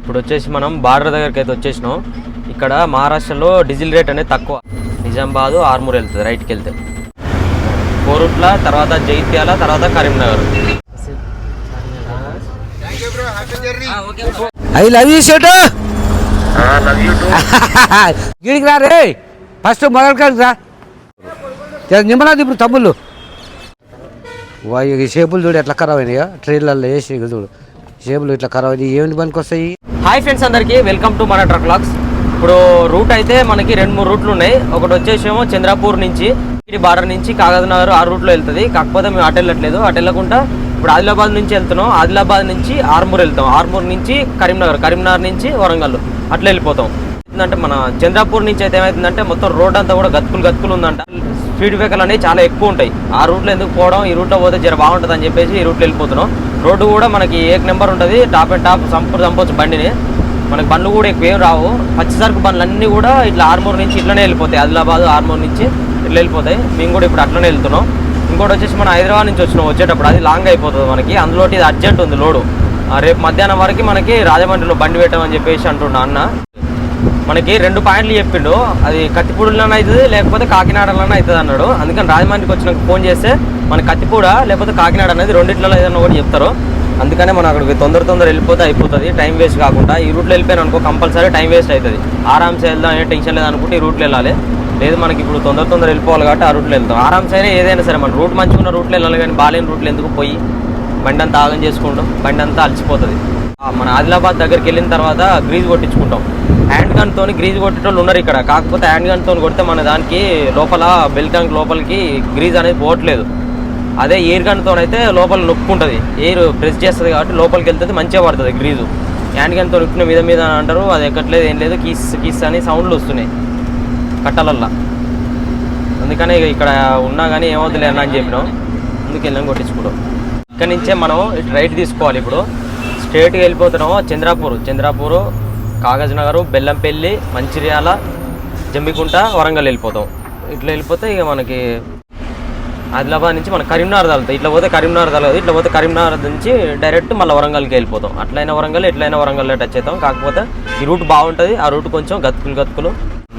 ఇప్పుడు వచ్చేసి మనం బార్డర్ దగ్గరికి అయితే వచ్చేసినాం. ఇక్కడ మహారాష్ట్రలో డీజిల్ రేట్ అనేది తక్కువ. నిజామాబాద్ ఆర్మూర్ వెళ్తుంది రైట్కి వెళ్తే కోరుట్ల తర్వాత జైత్యాల తర్వాత Karimnagar. I love you shirt గిడికి రా రే. ఫస్ట్ మొదలు రా. నిమ్మలాది ఇప్పుడు తమ్ముళ్ళు. వా ఈ షేపులు చూడు ఎట్లా ఖరాబ్ అయినాయో. ట్రైన్లలో వేసి ఇక చూడు. షేపులు ఇట్లా ఖరాబ్ అయినాయి. ఏమిటి పనికి వస్తాయి హాయ్ ఫ్రెండ్స్ అందరికీ వెల్కమ్ టు మన ట్రక్ లాక్స్ ఇప్పుడు రూట్ అయితే మనకి రెండు మూడు రూట్లు ఉన్నాయి. ఒకటి వచ్చేసేమో చంద్రాపూర్ నుంచి ఇది బార్డర్ నుంచి కాగజనగర్ ఆ రూట్లో వెళ్తుంది. కాకపోతే మేము అటు వెళ్ళట్లేదు. అటు వెళ్ళకుండా ఇప్పుడు ఆదిలాబాద్ నుంచి వెళ్తున్నాం. ఆదిలాబాద్ నుంచి ఆర్మూర్ వెళ్తాం. ఆర్మూర్ నుంచి కరీంనగర్ కరీంనగర్ నుంచి వరంగల్ అట్లా వెళ్ళిపోతాం. ఏంటంటే మన చంద్రాపూర్ నుంచి అయితే ఏమవుతుందంటే మొత్తం రోడ్ అంతా కూడా గతుకులు గతుకులు ఉందంట. స్పీడ్ బ్రేకర్లు అనేవి చాలా ఎక్కువ ఉంటాయి. ఆ రూట్లో ఎందుకు పోవడం? ఈ రూట్లో పోతే జర బాగుంటుంది అని చెప్పేసి ఈ రూట్లో వెళ్ళిపోతున్నాం. రోడ్డు కూడా మనకి ఏక్ నెంబర్ ఉంటుంది. టాప్ అండ్ టాప్ సంపూర్ చంపొచ్చు బండిని. మనకి బండ్లు కూడా ఎక్కువ ఏం రావు. పచ్చిసరుకు బండ్లు అన్నీ కూడా ఇట్లా ఆర్మూర్ నుంచి ఇట్లనే వెళ్ళిపోతాయి. ఆదిలాబాద్ ఆర్మూర్ నుంచి ఇట్లా వెళ్ళిపోతాయి. మేము కూడా ఇప్పుడు అట్లనే వెళ్తున్నాం. ఇంకోటి వచ్చేసి మన హైదరాబాద్ నుంచి వచ్చినాం వచ్చేటప్పుడు. అది లాంగ్ అయిపోతుంది మనకి. అందులో ఇది అర్జెంట్ ఉంది లోడు. ఆ, రేపు మధ్యాహ్నం వరకు మనకి రాజమండ్రిలో బండి పెట్టమని చెప్పేసి అంటున్నా అన్న. మనకి రెండు పాయింట్లు చెప్పిండు. అది కత్తిపూడిలోనే అవుతుంది లేకపోతే కాకినాడలోనే అవుతుంది అన్నాడు. అందుకని రాజమండ్రికి వచ్చినాక ఫోన్ చేస్తే మన కత్తిపూడ లేకపోతే కాకినాడ అనేది రెండిట్లలో ఏదైనా కూడా చెప్తారు. అందుకనే మనం అక్కడికి తొందర తొందర వెళ్ళిపోతే అయిపోతుంది. టైం వేస్ట్ కాకుండా ఈ రూట్లో వెళ్ళిపోయాను అనుకో కంపల్సరీ టైం వేస్ట్ అవుతుంది. ఆరామ్సే వెళ్దాం ఏ టెన్షన్ లేదనుకుంటే ఈ రూట్లో వెళ్ళాలి. లేదు మనకి ఇప్పుడు తొందర తొందర వెళ్ళిపోవాలి కాబట్టి ఆ రూట్లో వెళ్తాం. ఆరామ్సైనా అయినా ఏదైనా సరే మన రూట్ మంచిగా ఉన్న రూట్లో వెళ్ళాలి కానీ బాలేని రూట్లో ఎందుకు పోయి బండి అంతా ఆగం చేసుకుంటాం? బండి అంతా అలసిపోతుంది మన ఆదిలాబాద్ దగ్గరికి వెళ్ళిన తర్వాత గ్రీజ్ కొట్టించుకుంటాం. తోని గ్రీజ్ కొట్టేటోళ్ళు ఉన్నారు ఇక్కడ. కాకపోతే హ్యాండ్ గన్ తోని కొడితే మన దానికి లోపల బెల్ ట్యాంక్ లోపలికి గ్రీజ్ అనేది పోవట్లేదు. అదే ఎయిర్ గన్తో అయితే లోపల నొక్కుంటుంది ఎయిర్ ప్రెస్ చేస్తుంది కాబట్టి లోపలికి వెళ్తుంది మంచిగా పడుతుంది గ్రీజు. హ్యాండ్ గన్తో నొక్కిన మీద మీద అంటారు అది ఎక్కట్లేదు ఏం లేదు కీస్ కీస్ అని సౌండ్లు వస్తున్నాయి. కట్టలల్లా. అందుకనే ఇక్కడ ఉన్నా కానీ ఏమవుతుంది అన్న అని చెప్పినాం. అందుకు వెళ్ళాం కొట్టించుకోవడం ఇక్కడ నుంచే మనం ఇటు రైట్ తీసుకోవాలి ఇప్పుడు. స్ట్రేట్గా వెళ్ళిపోతున్నాము చంద్రాపూర్. చంద్రాపూర్ కాగజ్ నగర్ బెల్లంపల్లి మంచిర్యాల జంబికుంట వరంగల్ వెళ్ళిపోతాం. ఇట్లా వెళ్ళిపోతే ఇక మనకి ఆదిలాబాద్ నుంచి మన కరీంనగర్ తగులుతాయి. ఇట్లా పోతే కరీంనగర్ తగలదు ఇట్లా పోతే కరీంనగర్ నుంచి డైరెక్ట్ మళ్ళీ వరంగల్కి వెళ్ళిపోతాం. అట్లయినా వరంగల్ ఎట్లయినా వరంగల్ టచ్ అవుతాం. కాకపోతే ఈ రూట్ బాగుంటుంది. ఆ రూట్ కొంచెం గతుకులు గతుకులు.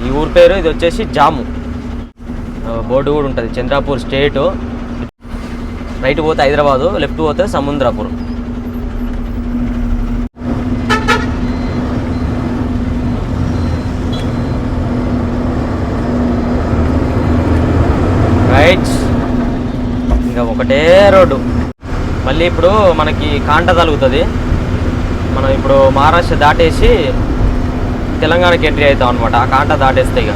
ఈ ఊరు పేరు ఇది వచ్చేసి జాము. బోర్డు కూడా ఉంటుంది. చంద్రాపూర్ స్టేటు. రైట్ పోతే హైదరాబాదు లెఫ్ట్ పోతే సముద్రాపూర్ రైట్ ఇంకా ఒకటే రోడ్డు. మళ్ళీ ఇప్పుడు మనకి కాంట తలుగుతుంది మనం ఇప్పుడు మహారాష్ట్ర దాటేసి తెలంగాణకి ఎంట్రీ అవుతాం అనమాట ఆ కాంట దాటేస్తే ఇక.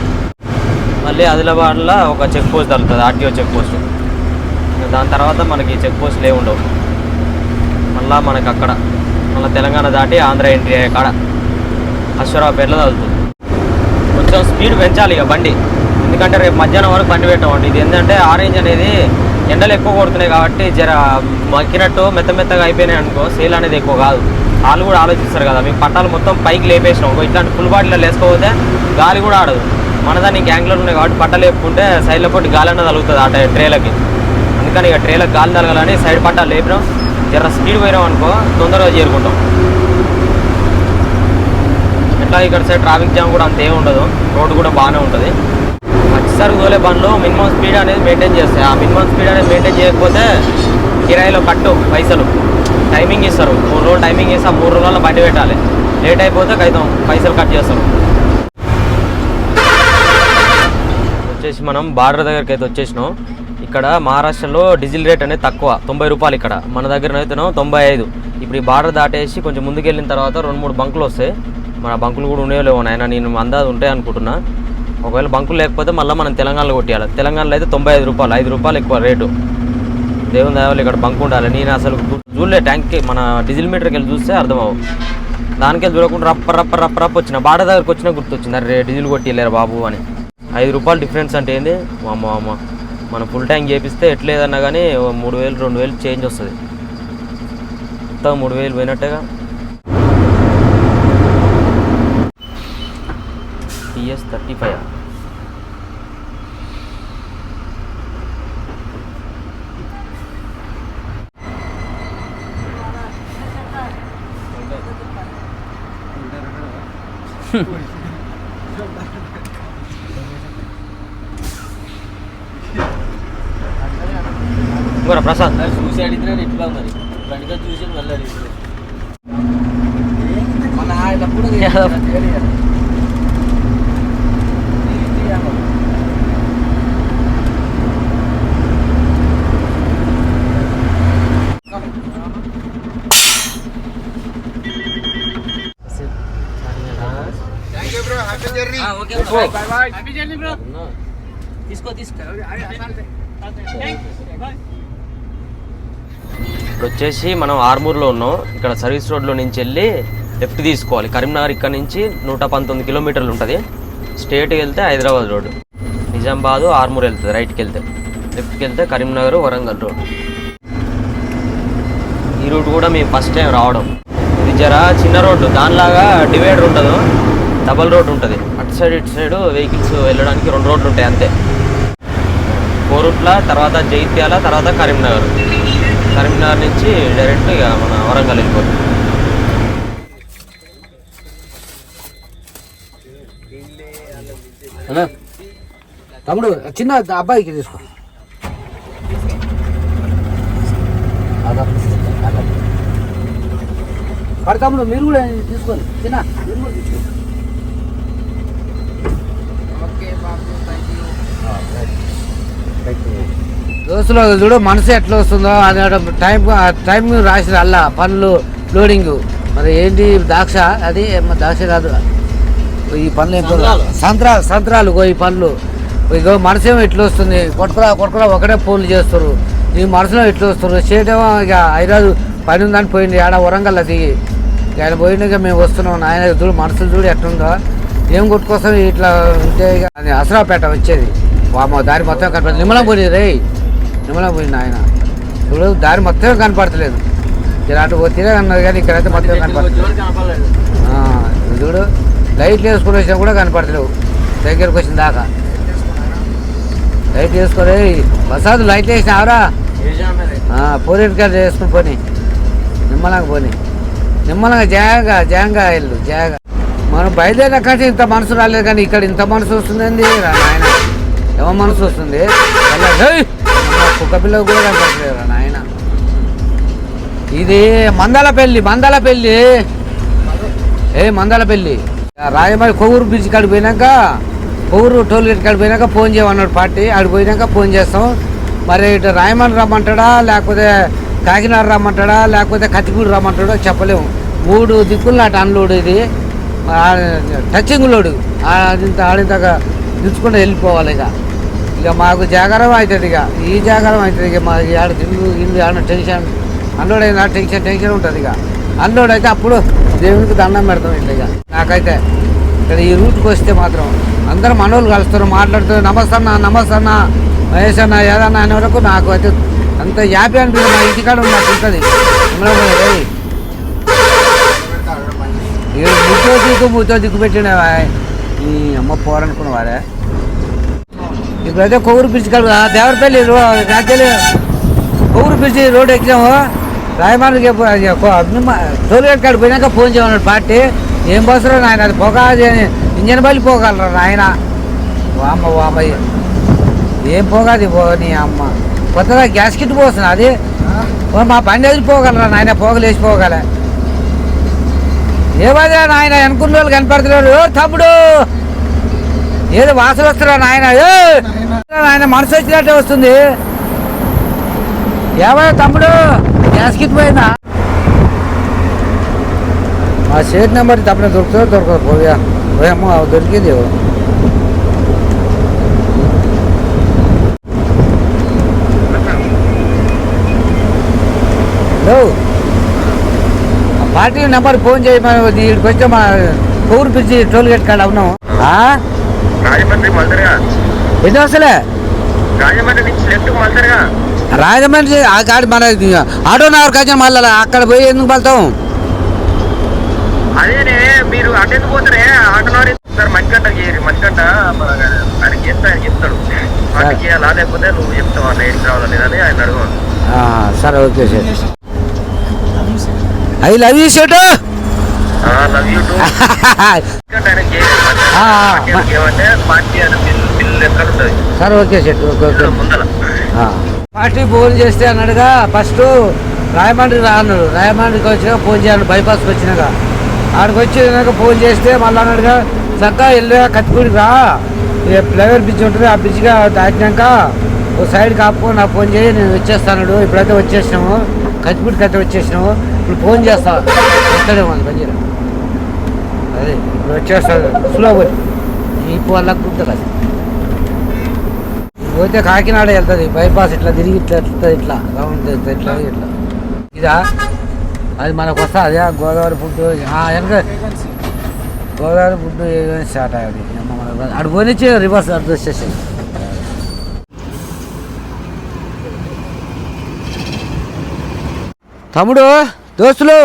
మళ్ళీ ఆదిలాబాద్లో ఒక చెక్ పోస్ట్ తలుగుతుంది ఆర్టీఓ చెక్ పోస్ట్. దాని తర్వాత మనకి చెక్ పోస్టులు ఏమి ఉండవు. మళ్ళా మనకి అక్కడ మళ్ళీ తెలంగాణ దాటి ఆంధ్ర ఎంట్రీ అయ్యే కాడ అశ్వరావుపేటలో తగులుతుంది. కొంచెం స్పీడ్ పెంచాలి ఇక బండి. ఎందుకంటే రేపు మధ్యాహ్నం వరకు బండి పెట్టమండి. ఇది ఏంటంటే ఆరెంజ్ అనేది ఎండలు ఎక్కువ కొడుతున్నాయి కాబట్టి జర మక్కినట్టు మెత్త మెత్తగా అయిపోయినాయి అనుకో సేల్ అనేది ఎక్కువ కాదు. వాళ్ళు కూడా ఆలోచిస్తారు కదా మేము పట్టాలు మొత్తం పైకి లేపేసినాం. ఇట్లాంటి ఫుల్ బాటిల్లో వేసుకోకపోతే గాలి కూడా ఆడదు. మన దాన్ని గ్యాంగ్లో ఉన్నాయి కాబట్టి పట్టాలు వేపుకుంటే సైడ్లో పోటీ గాలి అన్నది తగులుతుంది ఆ ట్రేలకి. అందుకని ఇక ట్రేలకు గాలి తగలని సైడ్ పట్టాలు లేపినాం. జర స్పీడ్ పోయినాం అనుకో తొందరగా చేరుకుంటాం. ఎట్లా ఇక్కడ సైడ్ ట్రాఫిక్ జామ్ కూడా అంత ఏమి ఉండదు. రోడ్డు కూడా బాగానే ఉంటుంది. వచ్చేసరికి తోలే బండ్లు మినిమం స్పీడ్ అనేది మెయింటైన్ చేస్తాయి ఆ మినిమం స్పీడ్ అనేది మెయింటైన్ చేయకపోతే కిరాయిలో కట్టు పైసలు. టైమింగ్ ఇస్తారు మూడు రోజులు టైమింగ్ ఇస్తే ఆ మూడు రోజుల్లో బండి పెట్టాలి. లేట్ అయిపోతే కైతం పైసలు కట్ చేస్తారు. వచ్చేసి మనం బార్డర్ దగ్గరికి అయితే వచ్చేసినాం. ఇక్కడ మహారాష్ట్రలో డీజిల్ రేట్ అనేది తక్కువ. తొంభై రూపాయలు ఇక్కడ. మన దగ్గర అయితే తొంభై ఐదు. ఇప్పుడు ఈ బార్డర్ దాటేసి కొంచెం ముందుకు వెళ్ళిన తర్వాత రెండు మూడు బంకులు వస్తాయి. మన బంకులు కూడా ఉన్నాయో లేవో నాయన నేను అందాది ఉంటాయి అనుకుంటున్నా. ఒకవేళ బంకులు లేకపోతే మళ్ళీ మనం తెలంగాణలో కొట్టేయాలి. తెలంగాణలో అయితే తొంభై ఐదు రూపాయలు ఐదు రూపాయలు ఎక్కువ రేటు. దేవుని దేవాలి ఇక్కడ బంక్ ఉండాలి. నేను అసలు చూడలే ట్యాంక్కి మన డీజిల్ మీటర్కి వెళ్ళి చూస్తే అర్థమవు దానికి చూడకుండా రప్ప రప్ప రప్ప రప్ప వచ్చిన బాట దగ్గరకు వచ్చినా గుర్తొచ్చింది. అరే డీజిల్ కొట్టిలేరు బాబు అని. ఐదు రూపాయలు డిఫరెన్స్ అంటే ఏంది? అమ్మ అమ్మ మనం ఫుల్ ట్యాంక్ చేపిస్తే ఎట్లేదన్నా కానీ మూడు వేలు రెండు వేలు చేంజ్ వస్తుంది. మొత్తం మూడు వేలు పోయినట్టేగా. టీఎస్ థర్టీ ఫైవ్ ఇంకోరా ప్రసాద్ చూసి అడిగితే ఎట్లా మరి బండిగా చూసి మళ్ళీ అడిగితే మన ఆయనప్పుడు తీసుకో తీసుకో ఇప్పుడు వచ్చేసి మనం ఆర్మూర్లో ఉన్నాం. ఇక్కడ సర్వీస్ రోడ్లో నుంచి వెళ్ళి లెఫ్ట్ తీసుకోవాలి. కరీంనగర్ ఇక్కడ నుంచి నూట పంతొమ్మిది కిలోమీటర్లు ఉంటుంది. స్టేట్కి వెళ్తే హైదరాబాద్ రోడ్ నిజామాబాద్ ఆర్మూర్ వెళ్తుంది రైట్కి వెళ్తే. లెఫ్ట్కి వెళ్తే కరీంనగర్ వరంగల్ రోడ్ ఈ రూట్ కూడా మేము ఫస్ట్ టైం రావడం. ఇది జర చిన్న రోడ్డు. దానిలాగా డివైడర్ ఉండదు డబల్ రోడ్ ఉంటుంది. అటు సైడ్ ఇటు సైడ్ వెహికల్స్ వెళ్ళడానికి రెండు రోడ్లు ఉంటాయి అంతే. కోరుట్ల తర్వాత జైత్యాల తర్వాత కరీంనగర్. కరీంనగర్ నుంచి డైరెక్ట్ ఇక మన వరంగల్ వెళ్ళిపోతుంది తమ్ముడు చిన్న అబ్బాయికి తీసుకో. పడతాముడు మీరు కూడా తీసుకోండి చిన్న మీరు కూడా తీసుకోండి దోస్తులు చూడు మనసు ఎట్లా వస్తుందో అది టైం టైం రాసిన అల్లా పనులు లోడింగ్ మరి ఏంటి ద్రాక్ష? అది ఏమో ద్రాక్ష కాదు. ఈ పనులు ఏంటో సంత్రాలు. సంత్రాలు ఈ పనులు. ఇగో మనసేమో ఎట్లా వస్తుంది? కొట్టుకురా కొట్టుకురా ఒకటే ఫోన్లు చేస్తారు ఈ మనసులో ఎట్లా వస్తారు చేయటమో ఇక హైదరాబాద్ పని ఉందని పోయింది ఆడ వరంగల్ దిగి ఆయన పోయినాక మేము వస్తున్నాం. ఆయన చూడు మనసులు చూడు ఎట్లుందో. ఏం కొట్టుకొస్తాం ఇట్లా ఉంటే ఇక అసరాపేట వచ్చేది. వామ దారి మొత్తం కనపడదు. నిమ్మలం పోయింది రే నిమ్మలం పోయింది ఆయన. ఇప్పుడు దారి మొత్తం కనపడతలేదు. ఇలా అటు పోతే అన్నది కానీ ఇక్కడైతే మొత్తం కనపడలేదు. చూడు లైట్లు వేసుకుని వచ్చినా కూడా కనపడలేవు దగ్గరకు వచ్చిన దాకా. లైట్ వేసుకోరే ప్రసాద్ లైట్ వేసినావరా. పోరేట్ గారు వేసుకుని పోని. నిమ్మలంగా పోని. నిమ్మలంగా జాగా జాగా వెళ్ళు జాగా మనం బయలుదేరిన కంటే ఇంత మనసు రాలేదు కానీ ఇక్కడ ఇంత మనసు వస్తుందండి నాయన. ఏమో మనసు వస్తుంది? కుక్క పిల్ల కూడా కనపడలేదు నాయన. ఇది మందల పెళ్ళి మందల పెళ్ళి ఏ మందల పెళ్ళి రాయమల్లి కొవ్వూరు బ్రిడ్జ్ కాడికి పోయినాక కొవ్వూరు టోల్ గేట్ కాడికి పోయినాక ఫోన్ చేయమన్నాడు పార్టీ. ఆడికి పోయినాక ఫోన్ చేస్తాం. మరి ఇటు రాయమండ్రి రమ్మంటాడా లేకపోతే కాకినాడ రమ్మంటాడా లేకపోతే కత్తిపూడి రమ్మంటాడో చెప్పలేము. మూడు దిక్కులు నాటి అన్లోడ్ ఇది. టచింగ్ లోడు ఆడింత ఆడింతగా దించుకుంటూ వెళ్ళిపోవాలి ఇక. ఇక మాకు జాగారం అవుతుంది ఇక. ఈ జాగారం అవుతుంది ఇక మా ఆడ తిరుగు ఇల్లు ఆడ టెన్షన్ అన్లోడ్ అయినా టెన్షన్ టెన్షన్ ఉంటుంది ఇక. అన్లోడ్ అయితే అప్పుడు దేవునికి దండం పెడతాం ఇట్లా ఇక. నాకైతే ఇక్కడ ఈ రూట్కి వస్తే మాత్రం అందరూ మనోళ్ళు కలుస్తారు మాట్లాడుతారు నమస్తే అన్న నమస్తే అన్న మహేష్ అన్న ఏదన్నా అనే వరకు నాకు అయితే అంత హ్యాపీ అనిపించింది మా ఇంటికాడ ఉన్నట్టు ఉంటుంది. ముచ్చో దిక్కు ముచ్చో దిక్కు పెట్టినవా? ఈ అమ్మ పోరనుకున్నవారే అదే కొవ్వూరు బ్రిడ్జ్ కాదు దేవరపల్లి రాజ్యాలు కొవ్వూరు బ్రిడ్జ్ రోడ్ ఎక్కాము రాయమానికి టోల్గేట్ కాడికి పోయినాక ఫోన్ చేయమన్నాడు పార్టీ. ఏం బస్సులో నాయన అది పొగాది అని. ఇంజన్ బలి పోగలరా నాయన? వామ్మ వామయ్య. ఏం పోగాది పోనీ అమ్మ. కొత్తగా గ్యాస్ కిట్ పోస్తుంది అది. మా మా బండి పోగలరా నాయన? పోగలేసి పోగలే. ఏమదే నాయన అనుకున్న వాళ్ళు కనపడతలేడు తమ్ముడు! ఏదో వాసన వస్తున్నా నాయన? ఏ! నాయన. మనసు వచ్చినట్టే వస్తుంది. ఏమయ్య తమ్ముడు? గ్యాస్ కిట్ పోయిందా? ఆ షేట్ నెంబర్ తప్పన దొరుకుతుందో దొరకదు పోయా పోయమ్మో అవి దొరికింది పార్టీ నెంబర్ ఫోన్ చేయమని ఇక్కడికి వచ్చే మా కోరు పిలిచి టోల్ గేట్ కాడ ఉన్నాం. ఆ? రాజమండ్రి మల్దరిగా. ఎన్ని వస్తలే రాజమండ్రి నుంచి లెఫ్ట్ మల్దరిగా. రాజమండ్రి ఆ కాడ మన ఆటో నగర్ కాచిన మళ్ళీ అక్కడ పోయి ఎందుకు వెళ్తాం అదేనే మీరు అటెండ్ పోతారే? సార్ ఆయన ఆయన చెప్తాడు. అటు చేయాలా లేకపోతే నువ్వు చెప్తావా? నేను రావాలా లేదని ఆయన అడుగు ఆ, సరే okay sir I love you షేటు సరే ఓకే చెట్టు ఓకే ఓకే. పార్టీ ఫోన్ చేస్తే అన్నాడుగా ఫస్ట్ రాయమండ్రి రా అన్నాడు. రాయమండ్రికి వచ్చినాక ఫోన్ చేయాలి బైపాస్కి వచ్చినాక. ఆడికి వచ్చినాక ఫోన్ చేస్తే మళ్ళీ అన్నాడుగా చక్కగా వెళ్ళా కత్తిపూడికి రా. ఫ్లైఓవర్ బ్రిడ్జ్ ఉంటుంది ఆ బ్రిడ్జ్గా దాటినాక ఓ సైడ్ కాపు నాకు ఫోన్ చేయి నేను వచ్చేస్తాను ఇప్పుడైతే వచ్చేసినాము. కత్తిపూడికి అయితే వచ్చేసినాము. ఇప్పుడు ఫోన్ చేస్తా. వస్తాడేమో అది బంజీరా అదే ఇప్పుడు వచ్చేస్తాడు స్లో పోయి. వల్ల కుట్టదు పోతే కాకినాడ వెళ్తుంది బైపాస్ ఇట్లా తిరిగి ఇట్లా ఇట్లా ఇట్లా రౌండ్ ఇట్లా ఇట్లా ఇదా? అది మనకు వస్తుంది అదే గోదావరి ఫుడ్ వెనక గోదావరి ఫుడ్ ఏదైనా స్టార్ట్ అయ్యేది? అటు పోనిచ్చి రివర్స్ అటు వచ్చేసి తమ్ముడు దోస్తులు!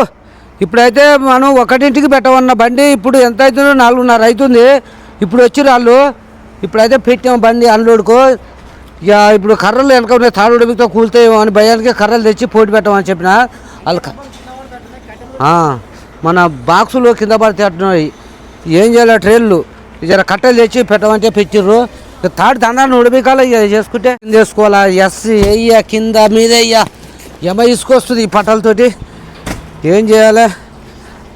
ఇప్పుడైతే మనం ఒకటింటికి పెట్టమన్న బండి ఇప్పుడు ఎంత అవుతుందో నాలుగున్నర అవుతుంది. ఇప్పుడు వచ్చి వాళ్ళు ఇప్పుడైతే పెట్టాం బండి అన్లోడ్కు. ఇక ఇప్పుడు కర్రలు వెనక ఉన్నాయి తాడు మిగతా కూలుతాయేమో అని భయానికి కర్రలు తెచ్చి పోటీ పెట్టమని చెప్పిన. వాళ్ళ మన బాక్సులు కింద పడితే అట్టున్నాయి ఏం చేయాలి ట్రైన్లు? జర కట్టెలు తెచ్చి పెట్టమంటే పెట్టిర్రు ఇక తాడు దండాన్ని ఉడిపికాల ఇక చేసుకుంటే. చేసుకోవాలా? ఎస్ వెయ్య కింద మీద వెయ్య ఎమ ఇసుకొస్తుంది ఈ పట్టలతోటి. ఏం చేయాలి?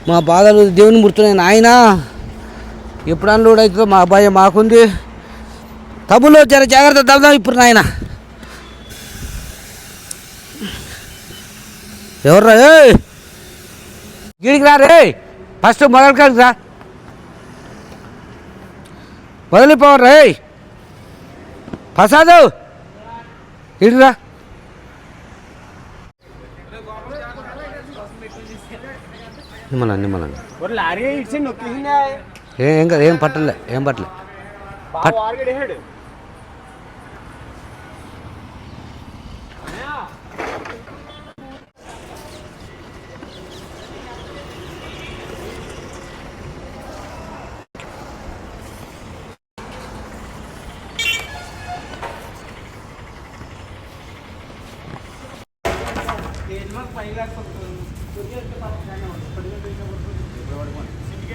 మా బాధలు దేవుని ముడుతున్నాయి నాయన ఎప్పుడు అన్లోడ్ అవుతుందో మా భయం మాకుంది. తమ్ముళ్ళు జర జాగ్రత్త తగ్గుదాం ఇప్పుడు నాయన. ఎవర్రా ఏయ్! గీడికి రా రే. ఫస్ట్ మొదలు కాడికి రా. వదిలిపోవరు రే ప్రసాదు ఇడిరా రా నిమ్మల. నిమ్మల ఏం ఏం కాదు ఏం పట్టలే ఏం పట్టలే. పట్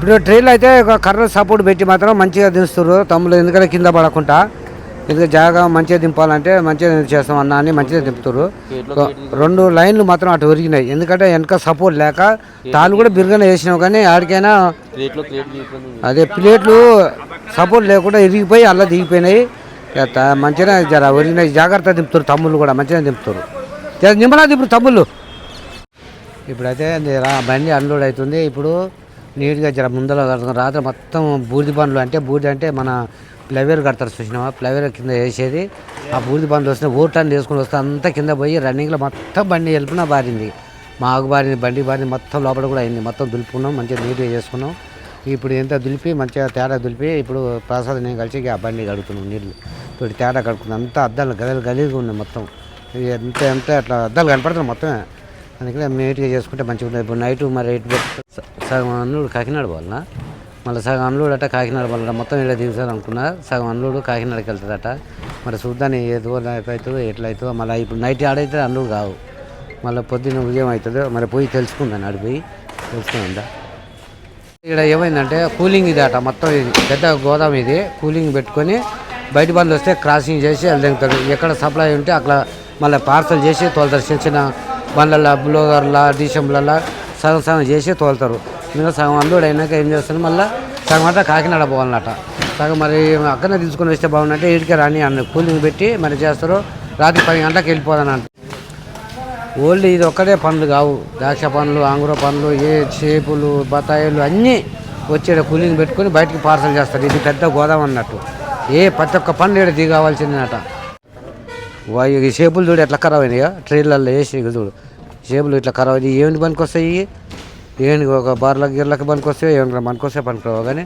ఇప్పుడు ట్రైన్లో అయితే ఒక కర్ర సపోర్ట్ పెట్టి మాత్రం మంచిగా దించుతారు తమ్ముళ్ళు. ఎందుకంటే కింద పడకుండా ఎందుకంటే జాగా మంచిగా దింపాలంటే మంచిగా చేస్తాం అన్న అని మంచిగా దింపుతారు రెండు లైన్లు మాత్రం అటు ఒరిగినాయి. ఎందుకంటే వెనక సపోర్ట్ లేక తాళ్ళు కూడా బిరుగానే వేసినావు కానీ ఆడికైనా అదే ప్లేట్లు సపోర్ట్ లేకుండా ఇరిగిపోయి అలా దిగిపోయినాయి. మంచిగా జర ఒరిగినాయి. జాగ్రత్త దింపుతారు తమ్ముళ్ళు కూడా మంచిగా దింపుతారు నిమ్మలా దింపుతారు తమ్ముళ్ళు. ఇప్పుడైతే బండి అన్లోడ్ అవుతుంది. ఇప్పుడు నీట్గా జర ముందర కడతాం. రాత్రి మొత్తం బూడిద బండ్లు అంటే బూడిద అంటే మన ఫ్లైవేర్ కడతారు చూసినావా ఫ్లైవేర్ కింద వేసేది. ఆ బూడిద బండ్లు వస్తే ఓటాన్ని వేసుకుని వస్తే అంతా కింద పోయి రన్నింగ్లో మొత్తం బండి వెళ్ళిపోయినా బారింది. మాకు బారింది బండి బారింది మొత్తం లోపల కూడా అయింది. మొత్తం దులుపుకున్నాం మంచిగా నీట్గా చేసుకున్నాం. ఇప్పుడు ఎంత దులిపి మంచిగా తేడా దులిపి ఇప్పుడు ప్రసాద్ నేను కలిసి ఆ బండి కడుగుతున్నాం నీళ్ళు. ఇప్పుడు తేడా కడుక్కున్నాం. అంతా అద్దాలు గదలు గలీగా ఉన్నాయి మొత్తం. ఎంత ఎంత అట్లా అద్దాలు కనపడుతున్నాయి మొత్తమే. అందుకని నీట్గా చేసుకుంటే మంచిగా ఉంటుంది ఇప్పుడు నైట్ మరి ఎయిట్ సగం అన్నుడు కాకినాడ పోవాలనా? మళ్ళీ సగం అన్నుడు అట కాకినాడ పోవాలట. మొత్తం ఇలా దిగుతాను అనుకున్నా సగం అన్నుడు కాకినాడకి వెళ్తుందట. మరి చూద్దాం ఏదో అవుతుందో ఎట్లా అవుతుందో మళ్ళీ ఇప్పుడు నైట్ ఆడైతే అన్నుడు కావు. మళ్ళీ పొద్దున్న ఉదయం అవుతుందో మరి పోయి తెలుసుకుందాను ఆడికి తెలుసుకుందా. ఇక్కడ ఏమైందంటే కూలింగ్ ఇది అట మొత్తం ఇది పెద్ద గోదాం ఇది. కూలింగ్ పెట్టుకొని బయట బండ్లు వస్తే క్రాసింగ్ చేసి వెళ్తారు ఎక్కడ సప్లై ఉంటే అక్కడ మళ్ళీ పార్సల్ చేసి తోలుతారు. చిన్న చిన్న బండ్లల్లో బులోగర్లా డీసెంబ్లల్లో సగం సగం చేసి తోలుతారు. ఇంకా సగం అందుడు అయినాక ఏం చేస్తాను మళ్ళీ సగం అంతా కాకినాడ పోవాలన్నట సగం మరి అక్కడనే తీసుకొని వస్తే బాగుందంటే ఇటుకే రాని అన్న కూలింగ్ పెట్టి మరి చేస్తారు. రాత్రి పది గంటలకు వెళ్ళిపోదని అంట. ఓన్లీ ఇది ఒక్కటే పండ్లు కావు. ద్రాక్ష పండ్లు అంగుర పండ్లు ఏ చేపులు బత్తాయిలు అన్నీ వచ్చేట కూలింగ్ పెట్టుకొని బయటికి పార్సల్ చేస్తారు. ఇది పెద్ద గోదాం అన్నట్టు. ఏ ప్రతి ఒక్క పనులు ఇక్కడ దిగవలసిందట వా ఈ చేపులు చూడు ఎట్లా ఖరాబ్ అయినాయో ట్రైన్లలో వేసి చూడు. చేపులు ఇట్లా ఖరాబ్ అయినాయి. ఏమిటి పనికి వస్తాయి? ఏంటి ఒక బార్లకు గిర్లకు పనికొస్తే ఏమన్నా పనికొస్తే పనికిరావు కానీ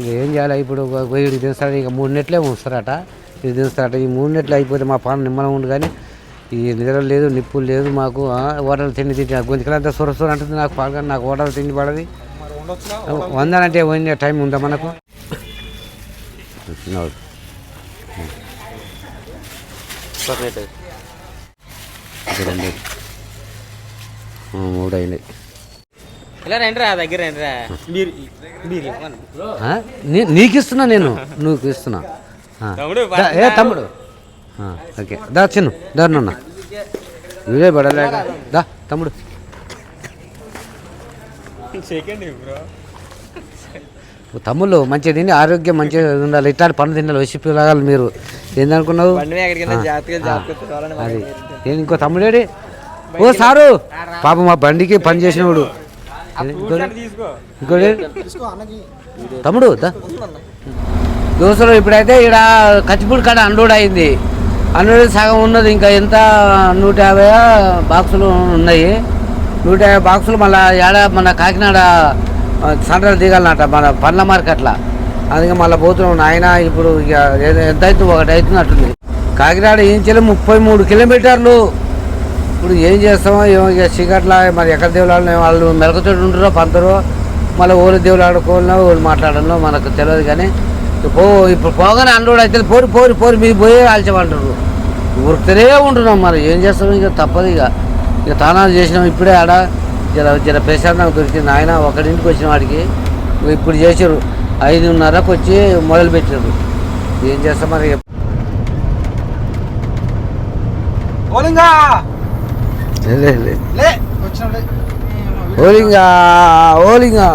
ఇక ఏం చేయాలి? ఇప్పుడు వీడికి దించుతాడు ఇక మూడు నెట్లే ఉంచుతారట ఇది దించుతారట. ఈ మూడు నెట్లు అయిపోతే మా పాన నిమ్మలం ఉండు కానీ ఈ నిద్ర లేదు నిప్పులు లేదు మాకు. ఆ, ఓటలు తిండి తిండి గొంతుకలంతా సొర సొర అంటుంది నాకు పాల్గొని నాకు ఓటలు తిండి పడది. వందనంటే పోయిన టైం ఉందా మనకు? రెండు ఆ, మూడు అయినాయి ఇలా రండి రా దగ్గర రండి రా మీరు మీరు నీకు ఇస్తున్నా నేను? నువ్వు ఇస్తున్నా ఏ తమ్ముడు? ఓకే. దా చిన్ను దారుణన్న నువ్వే పడలేక దా తమ్ముడు. తమ్ముళ్ళు మంచిగా తిని ఆరోగ్యం మంచిగా ఉండాలి. ఇట్లాంటి పనులు తినాలి. వచ్చి పిల్లగాలు మీరు. ఏందనుకున్నావు? అది. నేను ఇంకో తమ్ముడేడి ఓ సారు! పాప మా బండికి పని చేసినవాడు తీసుకో. ఇంకోటి తమ్ముడు దా దోశలు ఇప్పుడైతే ఇక్కడ కచ్చిపూడి కాడ అన్లోడ్ అయింది. అన్లోడ్ సగం ఉన్నది ఇంకా ఎంత? నూట యాభై బాక్సులు ఉన్నాయి. నూట యాభై బాక్సులు మళ్ళీ ఏడ? మన కాకినాడ సెంట్రల్ దిగాలన్నట మన పండ్ల మార్కెట్ల అందుకే మళ్ళీ పోతున్నాం. నాయన ఇప్పుడు ఇక ఏదో ఎంత అవుతుంది ఒకటి అవుతున్నట్టుంది. కాకినాడ ఇంచెలు ముప్పై మూడు కిలోమీటర్లు. ఇప్పుడు ఏం చేస్తామో ఏమో ఇక చీకట్ల మరి ఎక్కడ దేవుళ్ళు వాళ్ళు మెలకతోటి ఉంటారో పంతరో మళ్ళీ ఓళ్ళు దేవుళ్ళు ఆడుకోవాలనో వాళ్ళు మాట్లాడాలో మనకు తెలియదు కానీ పో ఇప్పుడు పోగానే అన్లోడ్ అయితే పోరి పోరి పోరి మీరు పోయే ఆల్చమంటారు ఉరుకుతూనే ఉంటున్నాం మరి ఏం చేస్తాం ఇక తప్పదు ఇక. ఇక తానాలు చేసినాం ఇప్పుడే ఆడ జర జర ప్రశాంతంగా దొరికింది ఆయన ఒకడింటికి వచ్చిన వాడికి. ఇప్పుడు చేసారు ఐదున్నరకు వచ్చి మొదలు పెట్టారు ఏం చేస్తాం మరి. ఓలింగా! ఓలింగా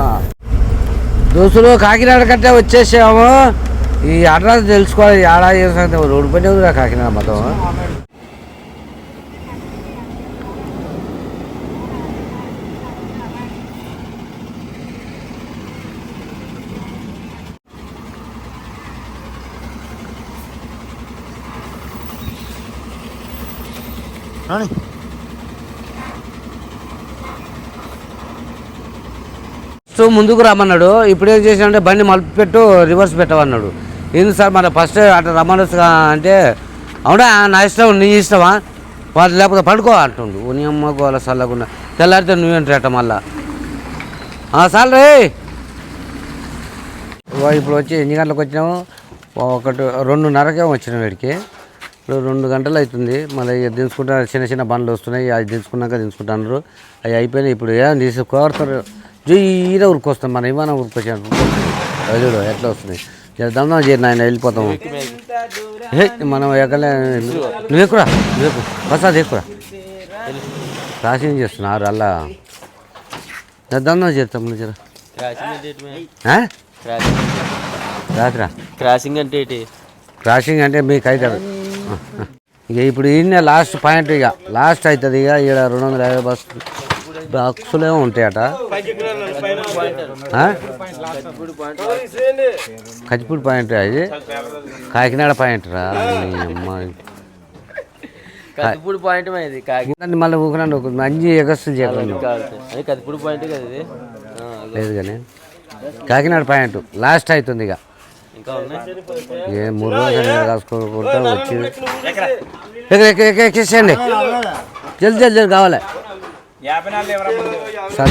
దోస్తులు కాకినాడ కట్టే వచ్చేసాము. ఈ అడ్రస్ తెలుసుకోవాలి ఆడా చేసిన రోడ్డు పని కాకినాడ మొత్తం. సో ముందుకు రమ్మన్నాడు. ఇప్పుడు ఏం చేసాడంటే బండి మలుపు పెట్టు రివర్స్ పెట్టమన్నాడు ఏంది సార్ మన ఫస్ట్ అట్లా రమ్మనొచ్చుగా అంటే అవునా నా ఇష్టం నీ ఇష్టమా? వాళ్ళు లేకపోతే పడుకో అంటుండు. నీ అమ్మ గోల చల్లకుండా తెల్లారితే నువ్వేంటట మళ్ళా? సార్ రే ఇప్పుడు వచ్చి ఎన్ని గంటలకు వచ్చినాము ఒకటి రెండున్నరకే వచ్చినాం వీడికి ఇప్పుడు రెండు గంటలు అవుతుంది. మళ్ళీ దించుకుంటా చిన్న చిన్న బండ్లు వస్తున్నాయి. అవి దించుకున్నాక దించుకుంటున్నారు. అవి అయిపోయినాయి. ఇప్పుడు ఏం తీసి కోరుతారు? జీరా ఉరికొస్తాం మన. ఏమైనా ఉరికొచ్చాను అది చూడు ఎట్లా వస్తుంది జర దమ్దా చేరి ఆయన వెళ్ళిపోతాము మనం ఎక్కలే నువ్వు ఎక్కురా నువ్వు ప్రసాద్ ఎక్కురా. క్రాసింగ్ చేస్తున్నారు అలా దమ్దా చేస్తాం నువ్వు జర. రాత్రా క్రాసింగ్ అంటే క్రాసింగ్ అంటే మీకు అవుతుంది ఇక ఇప్పుడు ఈయన లాస్ట్ పాయింట్ ఇక. లాస్ట్ అవుతుంది ఇక. ఈడ రెండు వందల యాభై బస్ బాక్సులే ఉంటాయట? కచ్చిపూడి పాయింట్ అది కాకినాడ పాయింట్ రా? పాయింట్ ఇది కాకి దాన్ని మళ్ళీ ఊకునండి ఒక మంచి కాదు అది కదిపూడి పాయింట్ కదా ఇది. లేదు కానీ. కాకినాడ పాయింట్ లాస్ట్ అవుతుంది ఇక. ఏ మూడు రోజులు కాసుకోకుండా వచ్చి ఎక్కడ ఎక్కడ ఎక్కడ ఎక్కేసేయండి జల్ది జల్ది జల్ది కావాలి సార్